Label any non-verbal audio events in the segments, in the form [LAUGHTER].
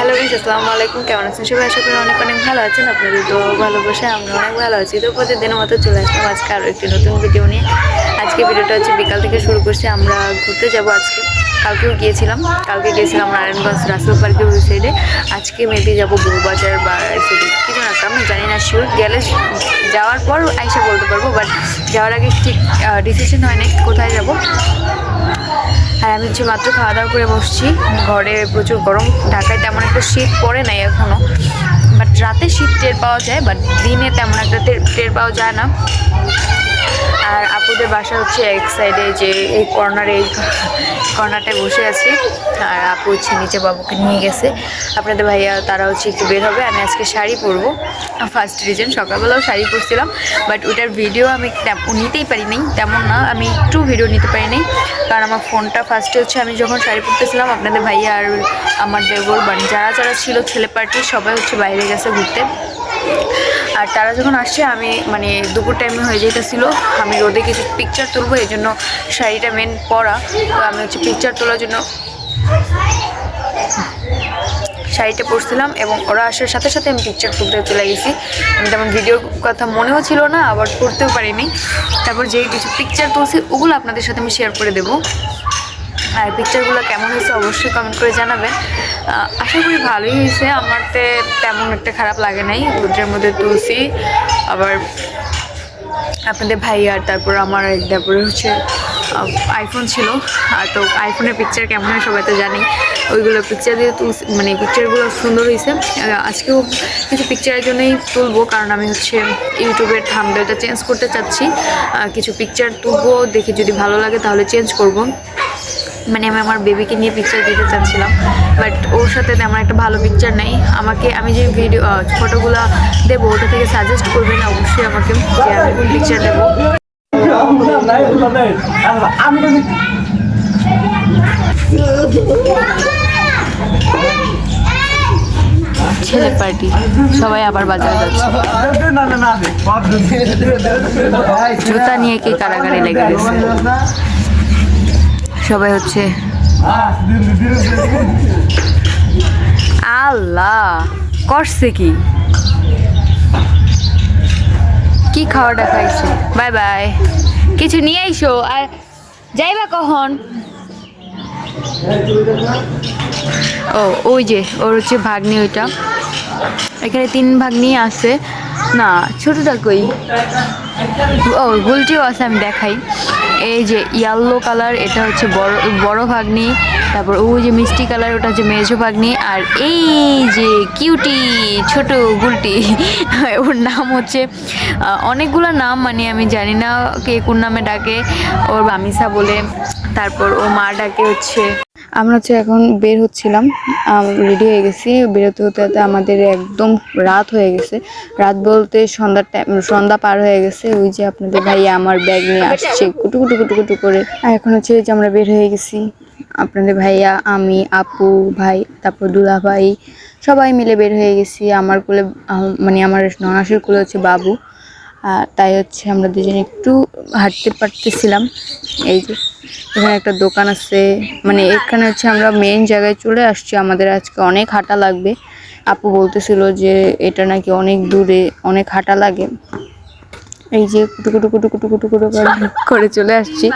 Hello guys আসসালামু আলাইকুম। কেমন আছেন সবাই? আশা করি অনেক অনেক ভালো আছেন। আপনাদের তো ভালোবাসে আমরা অনেক ভালো আছি। তো প্রতিদিনের মতো চলে আসলাম আজকে আরও একটি নতুন ভিডিও নিয়ে। আজকে ভিডিওটা হচ্ছে বিকাল থেকে শুরু করছি। আমরা ঘুরতে যাব আজকে। কালকেও গিয়েছিলাম। কালকে গিয়েছিলাম নারায়ণগঞ্জ রাসেল পার্কের ওই সাইডে আজকে মেবি যাব বউবাজার বা সাইডে কিছু না আমি জানি না শিওর গেলে যাওয়ার পর আইসা বলতে পারব বাট যাওয়ার আগে ঠিক ডিসিশন হয় না কোথায় যাব। আর আমি হচ্ছে মাত্র খাওয়া দাওয়া করে বসছি। ঘরে প্রচুর গরম, ঢাকায় তেমন একটা শীত পড়ে নাই এখনও বাট রাতে শীত টের পাওয়া যায় বাট দিনে তেমন একটা টের পাওয়া যায় না। আর আপুদের বাসা হচ্ছে এক সাইডে যে এই কর্নারে এই কর্নারটায় বসে আছি। আর আপু হচ্ছে নিচে বাবুকে নিয়ে গেছে। আপনাদের ভাইয়া তারা হচ্ছে একটু বের হবে। আমি আজকে শাড়ি পরবো। ফার্স্ট রিজন সকালবেলাও শাড়ি পরছিলাম। বাট ওটার ভিডিও আমি নিতেই পারি নাই তেমন না, আমি একটু ভিডিও নিতে পারি নাই কারণ আমার ফোনটা ফার্স্টে হচ্ছে আমি যখন শাড়ি পরতেছিলাম, আপনাদের ভাইয়া আর আমার দেবর মানে যারা যারা ছিল ছেলে পার্টি সবাই হচ্ছে বাইরে গেছে ঘুরতে। আর তারা যখন আসছে, আমি মানে দুপুর টাইমে হয়ে যেতেছিল আমি রোদে কিছু পিকচার তুলবো, এই জন্য শাড়িটা মেন পরা। তো আমি হচ্ছে পিকচার তোলার জন্য শাড়িটা পরছিলাম এবং ওরা আসার সাথে সাথে আমি পিকচার তুলতে চলে গেছি। আমি তেমন ভিডিওর কথা মনেও ছিল না, আবার করতেও পারিনি। তারপর যে কিছু পিকচার তুলছি, ওগুলো আপনাদের সাথে আমি শেয়ার করে দেবো। আর পিকচারগুলো কেমন হয়েছে অবশ্যই কমেন্ট করে জানাবেন। আশা করি ভালোই হয়েছে। আমার তে তেমন একটা খারাপ লাগে নাই। রোদ্রের মধ্যে তুলসি, আবার আপনাদের ভাই আর তারপর আমার তারপরে হচ্ছে আইফোন ছিল। আর তো আইফোনের পিকচার কেমন হয় সবাই তো জানি ওইগুলো পিকচার দিয়ে তুলছি মানে পিকচারগুলো সুন্দর হয়েছে। আজকেও কিছু পিকচারের জন্যই তুলবো, কারণ আমি হচ্ছে ইউটিউবের থামডেলটা চেঞ্জ করতে চাচ্ছি। কিছু পিকচার তুলবো, দেখে যদি ভালো লাগে তাহলে চেঞ্জ করব। মানে আমি আমার বেবিকে নিয়ে পিকচার দিতে চাচ্ছিলাম বাট ওর সাথে তেমন একটা ভালো পিকচার নেই। আমাকে, আমি যে ভিডিও ফটোগুলো দেবো, ওটা থেকে সাজেস্ট করবেন অবশ্যই আমাকে পিকচার দেবো। ছেলে পার্টি সবাই আবার বাজারে যাচ্ছে। জুতা নিয়ে কে কারাগারে লেগে গেছে? সবাই হচ্ছে আল্লাহ, করছে কি? কি খাওয়াটা খাইছে? Bye bye. কিছু নিয়ে আইসো, আর যাইবা কখন? ও, ওই যে, ওর হচ্ছে ভাগ্নি ওইটা। এখানে তিন ভাগ্নি আছে। না, ছোটটা কই? ও গুলটিও আছে, আমি দেখাই। এই যে ইয়েলো কালার এটা হচ্ছে বড় বড় ভাগ্নি। তারপর, ও যে মিষ্টি কালার ওটা হচ্ছে মেজো ভাগ্নি। আর এই যে কিউটি ছোট গুলটি, [LAUGHS] ওর নাম হচ্ছে অনেকগুলো নাম মানে আমি জানি না কে কোন নামে ডাকে। ওর বামিসা বলে, তারপর ও মা ডাকে হচ্ছে আমরা হচ্ছে এখন বের হচ্ছিলাম রেডি হয়ে গেছি। বেরোতে হতে হতে আমাদের একদম রাত হয়ে গেছে। রাত বলতে সন্ধ্যার টাইম সন্ধ্যা পার হয়ে গেছে। ওই যে আপনাদের ভাই আমার ব্যাগ নিয়ে আসছে কুটু কুটু কুটু কুটু করে। আর এখন হচ্ছে যে আমরা বের হয়ে গেছি। আপনাদের ভাইয়া, আমি, আপু, ভাই, তারপর দুলা ভাই, সবাই মিলে বের হয়ে গেছি। আমার কোলে মানে আমার ননাসের কোলে হচ্ছে বাবু। তাই হচ্ছে আমরা দুজন একটু হাঁটতে পারতেছিলাম। এই যে এখানে একটা দোকান আছে। মানে এখানে হচ্ছে আমরা মেন জায়গায় চলে আসছি। আমাদের আজকে অনেক হাঁটা লাগবে। আপু বলতেছিল যে এটা নাকি অনেক দূরে অনেক হাঁটা লাগে। এই যে কুটুকুটু কুটু কুটু কুটু কুটু কুটু করে করে চলে আসছি।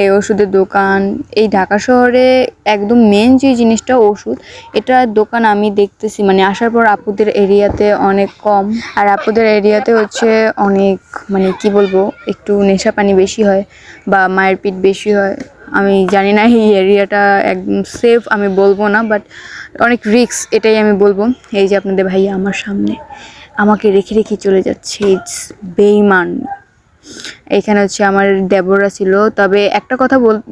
এই ওষুধের দোকান, এই ঢাকা শহরে একদম মেন যে জিনিসটা ওষুধ, এটা দোকান আমি দেখতেছি। মানে আসার পর আপুদের এরিয়াতে অনেক কম। আর আপুদের এরিয়াতে হচ্ছে অনেক মানে কি বলব, একটু নেশা পানি বেশি হয় বা মায়ের পিঠ বেশি হয়। আমি জানি না এই এরিয়াটা একদম সেফ আমি বলব না বাট অনেক রিস্ক এটাই আমি বলব। এই যে আপনাদের ভাইয়া আমার সামনে, আমাকে রেখে রেখে চলে যাচ্ছে। ইটস বেইমান। এখানে হচ্ছে আমার দেবররা ছিল। তবে একটা কথা বল-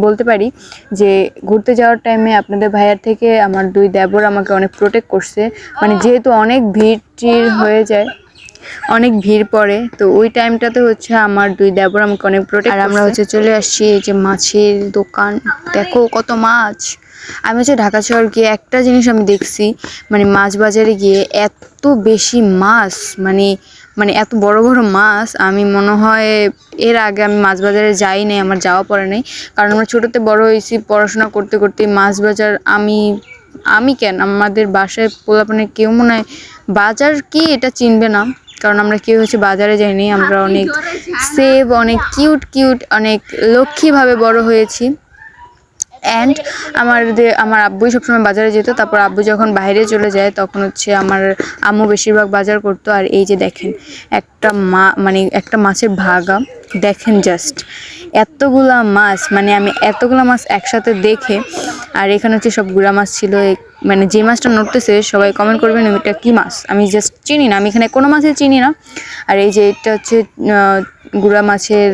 বলতে- পারি যে ঘুরতে যাওয়ার টাইমে আপনাদের ভাইয়ার থেকে আমার দুই দেবর আমাকে অনেক প্রোটেক্ট করছে। মানে যেহেতু অনেক ভিড় হয়ে যায় অনেক ভিড় পড়ে তো ওই টাইমটাতে হচ্ছে আমার দুই দেবর আমাকে অনেক প্রোটেক্ট আর আমরা হচ্ছে চলে আসছি এই যে মাছের দোকান। দেখো কত মাছ। আমি হচ্ছে ঢাকা শহর গিয়ে একটা জিনিস আমি দেখছি মানে মাছ বাজারে গিয়ে এত বেশি মাছ মানে মানে এত বড় বড় মাছ আমি মনে হয় এর আগে আমি মাছ বাজারে যাই নাই আমার যাওয়া পড়ে নাই। কারণ আমরা ছোটোতে বড় হয়েছি পড়াশোনা করতে করতে মাছ বাজার আমি আমি কেন? আমাদের বাসায় পোলাপানে কেউ মনে হয় বাজার কি এটা চিনবে না। কারণ আমরা কেউ হচ্ছে বাজারে যাইনি আমরা অনেক সেভ অনেক কিউট কিউট অনেক লক্ষ্মীভাবে বড় হয়েছি। অ্যান্ড আমার আমার আব্বুই সবসময় বাজারে যেত, তারপর আব্বু যখন বাইরে চলে যায়, তখন হচ্ছে আমার আম্মু বেশিরভাগ বাজার করতো। আর এই যে দেখেন, একটা মা মানে একটা মাছের ভাগা। দেখেন জাস্ট এতগুলা মাছ মানে আমি এতগুলা মাছ একসাথে দেখে, আর এখানে হচ্ছে সব গুড়া মাছ ছিল। মানে যে মাছটা নড়তেছে, সবাই কমেন্ট করবেন, এটা কী মাছ? আমি জাস্ট চিনি না, আমি এখানে কোনো মাছই চিনি না। আর এই যে এটা হচ্ছে গুড়া মাছের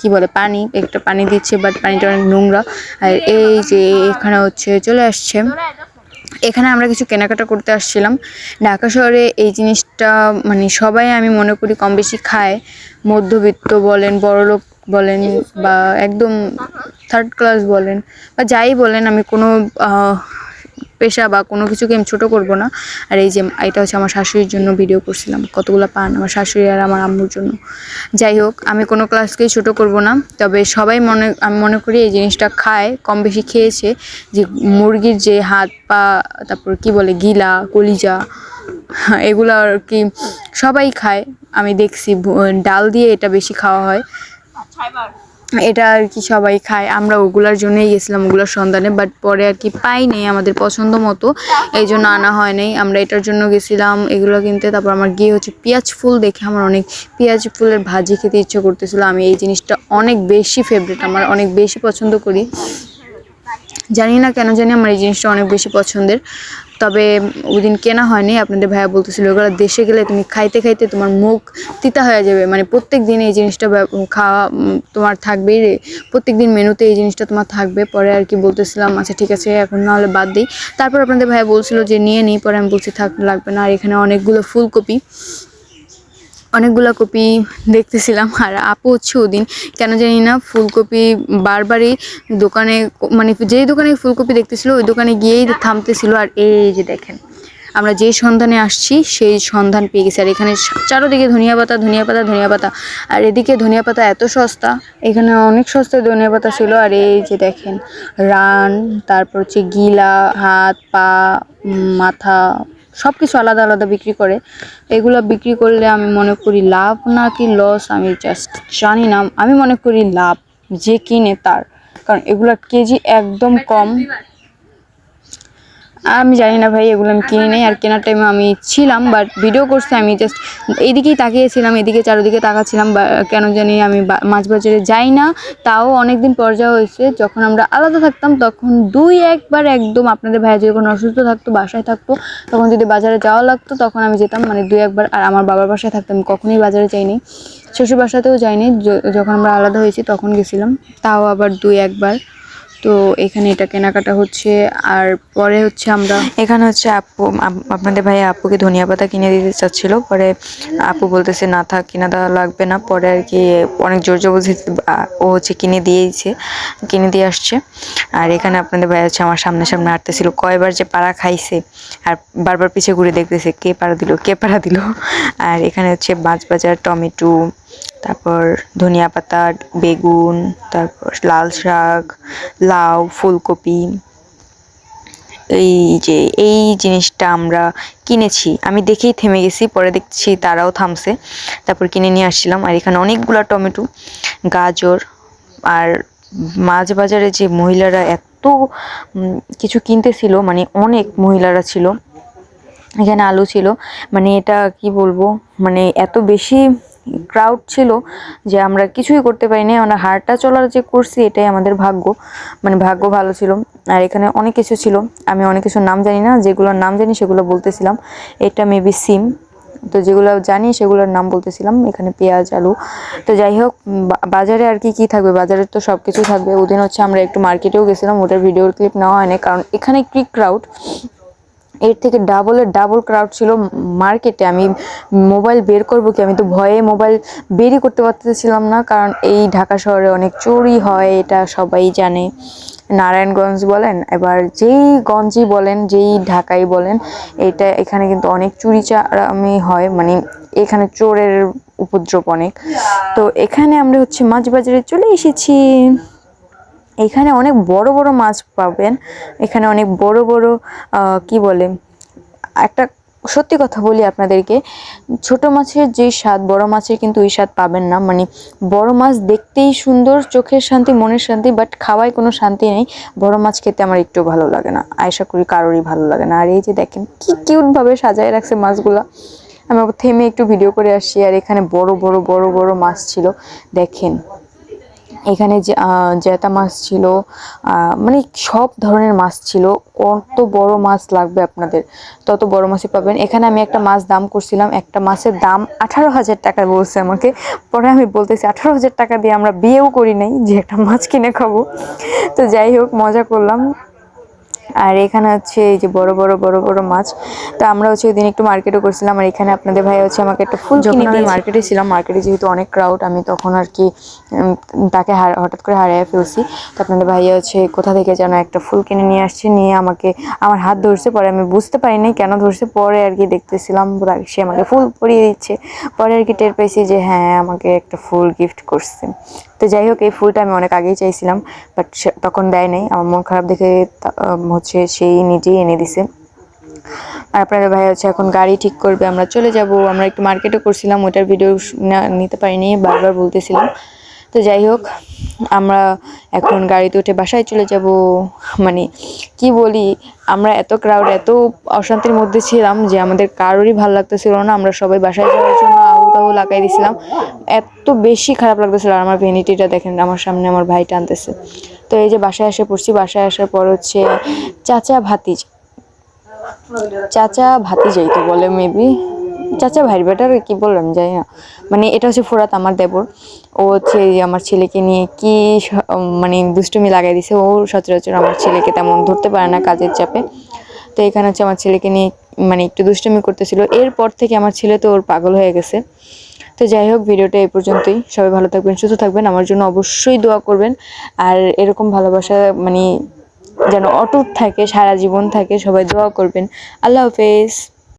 কি বলে, পানি, একটা পানি দিচ্ছে বাট পানিটা অনেক নোংরা। আর এই যে এখানে হচ্ছে চলে আসছে। এখানে আমরা কিছু কেনাকাটা করতে আসছিলাম। ঢাকা শহরে এই জিনিসটা মানে সবাই আমি মনে করি কম বেশি খায়। মধ্যবিত্ত বলেন, বড়লোক বলেন, বা একদম থার্ড ক্লাস বলেন, বা যাই বলেন, আমি কোনো পেশা বা কোনো কিছুকে আমি ছোটো করব না। আর এই যে এটা হচ্ছে আমার শাশুড়ির জন্য ভিডিও করছিলাম, কতগুলো পান আমার শাশুড়ি আর আমার আম্মুর জন্য। যাই হোক, আমি কোনো ক্লাসকেই ছোটো করব না, তবে সবাই মনে, আমি মনে করি এই জিনিসটা খায়, কম বেশি খেয়েছে যে মুরগির যে হাত পা, তারপর কি বলে, গিলা, কলিজা, এগুলো আর কি সবাই খায়। আমি দেখছি, ডাল দিয়ে এটা বেশি খাওয়া হয়। এটা আর কি সবাই খায়। আমরা ওগুলার জন্যই গেছিলাম, ওগুলোর সন্ধানে বাট পরে আর কি পাই নাই আমাদের পছন্দ মতো। এই জন্য আনা হয় নাই। আমরা এটার জন্য গেছিলাম, এগুলো কিনতে। তারপর আমার গিয়ে হচ্ছে পেঁয়াজ ফুল দেখে আমার অনেক পেঁয়াজ ফুলের ভাজি খেতে ইচ্ছে করতেছিল। আমি এই জিনিসটা অনেক বেশি ফেভারিট আমার অনেক বেশি পছন্দ করি। জানি না কেন জানি আমার এই জিনিসটা অনেক বেশি পছন্দের। তবে ওই দিন কেনা হয়নি। আপনাদের ভাইয়া বলতেছিল, ওগুলো দেশে গেলে তুমি খাইতে খাইতে তোমার মুখ তিতা হয়ে যাবে। মানে প্রত্যেক দিন এই জিনিসটা খাওয়া তোমার থাকবেই রে। প্রত্যেক দিন মেনুতে এই জিনিসটা তোমার থাকবে। পরে আর কি বলতেছিলাম আচ্ছা ঠিক আছে, এখন না হলে বাদ দিই। তারপর আপনাদের ভাইয়া বলছিল যে, নিয়ে নিই পরে আমি বলছি, থাক, লাগবে না। আর এখানে অনেকগুলো ফুলকপি। অনেকগুলো কপি দেখতেছিলাম, আর আপু হচ্ছে ওদিন, কেন জানি না, ফুলকপি বারবারই দোকানে মানে যেই দোকানে ফুলকপি দেখতেছিল, ওই দোকানে গিয়েই থামতেছিল। আর এই যে দেখেন, আমরা যেই সন্ধানে আসছি, সেই সন্ধান পেয়ে গেছি। আর এখানে চারোদিকে ধনিয়া পাতা ধনিয়া পাতা ধনিয়া পাতা। আর এদিকে ধনিয়া পাতা এত সস্তা, এখানে অনেক সস্তায় ধনিয়া পাতা ছিল। আর এই যে দেখেন, রান, তারপর হচ্ছে গিলা, হাত, পা মাথা সব কিছু আলাদা আলাদা বিক্রি করে। এগুলো বিক্রি করলে আমি মনে করি লাভ না কি লস আমি জাস্ট জানি না। আমি মনে করি লাভ যে কিনে তার। কারণ এগুলোর কেজি একদম কম। আমি জানি না ভাই, এগুলো আমি কিনি নেই, আর কেনার টাইমে আমি ছিলাম বাট ভিডিও করছি আমি জাস্ট এইদিকেই তাকিয়েছিলাম, এদিকে চারোদিকে তাকাচ্ছিলাম কেন জানি আমি মাছ বাজারে যাই না, তাও অনেক দিন পর যাওয়া হয়েছে, যখন আমরা আলাদা থাকতাম, তখন দুই একবার একদম আপনাদের ভাইয়া যখন অসুস্থ থাকতো, বাসায় থাকতো, তখন যদি বাজারে যাওয়া লাগতো, তখন আমি যেতাম মানে দুই একবার, আর আমার বাবার বাসায় থাকতাম কখনোই বাজারে যাইনি, শ্বশুর বাসাতেও যাইনি যখন আমরা আলাদা হয়েছি, তখন গেছিলাম, তাও আবার দুই একবার। তো এখানে এটা কেনাকাটা হচ্ছে, আর পরে হচ্ছে আমরা এখানে হচ্ছে আপু আপনাদের ভাই আপুকে ধনিয়া পাতা কিনে দিতে চাচ্ছিল। পরে আপু বলতেছে, না থাক, কিনা দেওয়া লাগবে না। পরে আর কি অনেক জোর জবরদস্তি ও হচ্ছে কিনে দিয়েছে, কিনে দিয়ে আসছে। আর এখানে আপনাদের ভাই হচ্ছে আমার সামনে সামনে হাঁটতেছিল, কয়বার যে পাড়া খাইছে, আর বারবার পিছে ঘুরে দেখতেছে, কে পাড়া দিল, কে পাড়া দিল। আর এখানে হচ্ছে মাছ বাজার, টমেটো তারপর ধনিয়া পাতা, বেগুন, তারপর লাল শাক, লাউ, ফুলকপি। এই যে, এই জিনিসটা আমরা কিনেছি। আমি দেখেই থেমে গেছি, পরে দেখছি তারাও থামছে। তারপর কিনে নিয়ে আসছিলাম। আর এখানে অনেকগুলো টমেটো, গাজর, আর মাছ বাজারে যে মহিলারা এত কিছু কিনতেছিল মানে অনেক মহিলারা ছিল। এখানে আলু ছিল। মানে এটা কি বলব? মানে এত বেশি ক্রাউড ছিল যে আমরা কিছুই করতে পারিনি। আমরা হারটা চলার যে করছি, এটাই আমাদের ভাগ্য। মানে ভাগ্য ভালো ছিল। আর এখানে অনেক কিছু ছিল। আমি অনেক কিছুর নাম জানি না। যেগুলোর নাম জানি, সেগুলো বলতেছিলাম। এটা মেবি সিম। তো যেগুলো জানি, সেগুলোর নাম বলতেছিলাম। এখানে পেঁয়াজ, আলু। তো যাই হোক বাজারে আর কি কি থাকবে? বাজারে তো সব কিছু থাকবে। ওদিন হচ্ছে আমরা একটু মার্কেটেও গেছিলাম। ওটার ভিডিওর ক্লিপ নেওয়া হয়নি। কারণ এখানে কি ক্রাউড এর থেকে ডাবলের ডাবল ক্রাউড ছিল মার্কেটে আমি মোবাইল বের করব কি? আমি তো ভয়ে মোবাইল বেরই করতে পারতেছিলাম না, কারণ এই ঢাকা শহরে অনেক চুরি হয়, এটা সবাই জানে। নারায়ণগঞ্জ বলেন, এবার যেই গঞ্জই বলেন, যেই ঢাকাই বলেন, এটা এখানে কিন্তু অনেক চুরি চারামি হয় মানে এখানে চোরের উপদ্রব অনেক। তো এখানে আমরা হচ্ছে মাছ বাজারে চলে এসেছি। এখানে অনেক বড় বড় মাছ পাবেন। এখানে অনেক বড় বড় কি বলে, একটা সত্যি কথা বলি আপনাদেরকে, ছোট মাছের যে স্বাদ, বড় মাছের কিন্তু ওই স্বাদ পাবেন না। মানে বড় মাছ দেখতেই সুন্দর, চোখের শান্তি, মনের শান্তি বাট খাওয়ায় কোনো শান্তি নেই। বড় মাছ খেতে আমার একটু ভালো লাগে না। আশা করি কারোরই ভালো লাগে না। আর এই যে দেখেন, কি কিউট ভাবে সাজায় রাখছে মাছগুলা। আমি থেমে একটু ভিডিও করে আসছি। আর এখানে বড় বড় বড় বড় মাছ ছিল। দেখেন এখানে জ্যাতা মাছ ছিল মানে সব ধরনের মাছ ছিল। কত বড় মাছ লাগবে আপনাদের? তত বড় মাছই পাবেন। এখানে আমি একটা মাছ দাম করছিলাম। একটা মাছের দাম আঠারো হাজার টাকা বলছে আমাকে। পরে আমি বলতেছি, আঠারো হাজার টাকা দিয়ে আমরা বিয়েও করি নাই, যে একটা মাছ কিনে খাব। তো যাই হোক, মজা করলাম। আর এখানে হচ্ছে এই যে বড় বড় বড় বড় মাছ। তো আমরা হচ্ছে ওই দিন একটু মার্কেটও করছিলাম আর এখানে আপনাদের ভাই হচ্ছে আমাকে একটা ফুল যখন আমি মার্কেটে ছিলাম মার্কেটে যেহেতু অনেক ক্রাউড আমি তখন আর কি তাকে হার- হঠাৎ করে হারিয়ে ফেলছি। তো আপনাদের ভাইয়া হচ্ছে কোথা থেকে যেন একটা ফুল কিনে নিয়ে আসছে নিয়ে আমাকে আমার হাত ধরছে। পরে আমি বুঝতে পারি পারিনি কেন ধরছে। পরে আর কি দেখতেছিলাম সে আমাকে ফুল পরিয়ে দিচ্ছে। পরে আর কি টের পেয়েছি যে হ্যাঁ আমাকে একটা ফুল গিফট করছে। তো যাই হোক এই ফুলটা আমি অনেক আগেই চাইছিলাম বাট তখন দেয় নাই। আমার মন খারাপ দেখে হচ্ছে সেই নিজেই এনে দিছে। আর আপনাদের ভাই হচ্ছে এখন গাড়ি ঠিক করবে, আমরা চলে যাব। আমরা একটু মার্কেটও করছিলাম, ওইটার ভিডিও নিতে পারিনি, বারবার বলতেছিলাম। তো যাই হোক আমরা এখন গাড়িতে উঠে বাসায় চলে যাব। মানে কি বলি, আমরা এত ক্রাউড এত অশান্তির মধ্যে ছিলাম যে আমাদের কারোরই ভালো লাগতেছিল না। আমরা সবাই বাসায় যাওয়ার জন্য আহু লাগাই দিছিলাম। এত বেশি খারাপ লাগতেছিল আর আমার ভেনিটিটা দেখেন, আমার সামনে আমার ভাই টানতেছে তো এই যে বাসায় এসে পড়ছি, বাসায় আসার পর হচ্ছে চাচা ভাতিজ। চাচা ভাতি যাইতো বলে মেবি চাচা ভাইয়ের বেটার কি বললাম জানি না। মানে এটা হচ্ছে ফোরাত আমার দেবর। ও হচ্ছে আমার ছেলেকে নিয়ে কি মানে দুষ্টুমি লাগাই দিছে। ও সচরাচর আমার ছেলেকে তেমন ধরতে পারে না কাজের চাপে। তো এখানে হচ্ছে আমার ছেলেকে নিয়ে মানে একটু দুষ্টুমি করতেছিল। এরপর থেকে আমার ছেলে তো ওর পাগল হয়ে গেছে। তো যাই হোক, ভিডিওটা এই পর্যন্তই। সবাই ভালো থাকবেন, সুস্থ থাকবেন। আমার জন্য অবশ্যই দোয়া করবেন। আর এরকম ভালোবাসা মানে যেন অটুট থাকে, সারা জীবন থাকে, সবাই দোয়া করবেন। আল্লাহ হাফেজ।